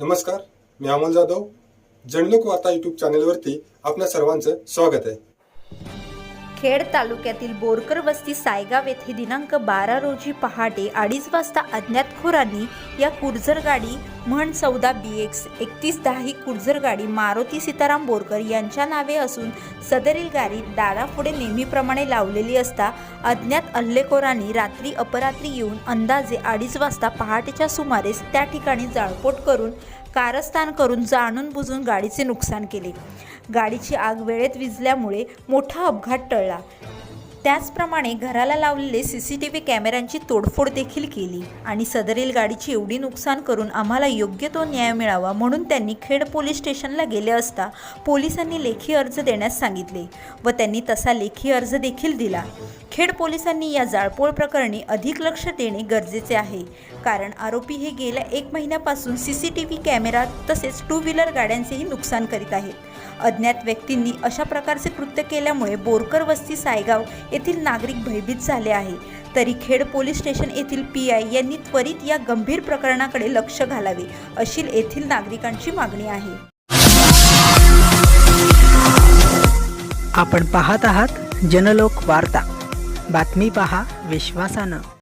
नमस्कार मी अमोल जाधव. जनलोक वार्ता यूट्यूब चॅनेलवरती आपल्या सर्वांचं स्वागत आहे. खेड तालुक्यातील बोरकर वस्ती सायगाव येथे दिनांक बारा रोजी पहाटे अडीच वाजता अज्ञातखोरांनी या कुर्जर गाडी म्हण चौदा बी एक्स एकतीस दहा ही कुर्जर गाडी मारुती सीताराम बोरकर यांच्या नावे असून सदरील गाडी दारापुढे नेहमीप्रमाणे लावलेली असता अज्ञात हल्लेखोरांनी रात्री अपरात्री येऊन अंदाजे अडीच वाजता पहाटेच्या सुमारेस त्या ठिकाणी जाळपोट करून कारस्थान करून जाणून बुजून गाडीचे नुकसान केले. गाडीची आग वेळेत विजल्यामुळे मोठा अपघात टळला. त्याचप्रमाणे घराला लावलेले सी सी टी व्ही कॅमेऱ्यांची तोडफोड देखील केली आणि सदरील गाडीची एवढी नुकसान करून आम्हाला योग्य तो न्याय मिळावा म्हणून त्यांनी खेड पोलीस स्टेशनला गेले असता पोलिसांनी लेखी अर्ज देण्यास सांगितले व त्यांनी तसा लेखी अर्ज देखील दिला. खेड पोलिसांनी या जाळपोळ प्रकरणी अधिक लक्ष देणे गरजेचे आहे. कारण आरोपी हे गेल्या एक महिन्यापासून C C T V camera तसेच टू व्हीलर गाड्यांचेही नुकसान करीत आहेत. अज्ञात व्यक्तींनी अशा प्रकारचे कृत्य केल्यामुळे बोरकर वस्ती सायगाव येथील नागरिक भयभीत झाले आहे. तरी खेड पोलीस स्टेशन येथील पी आय यांनी त्वरित या गंभीर प्रकरणाकडे लक्ष घालावे अशी येथील नागरिकांची मागणी आहे. आपण पाहत आहात जनलोक वार्ता. बातमी पहा विश्वासानं.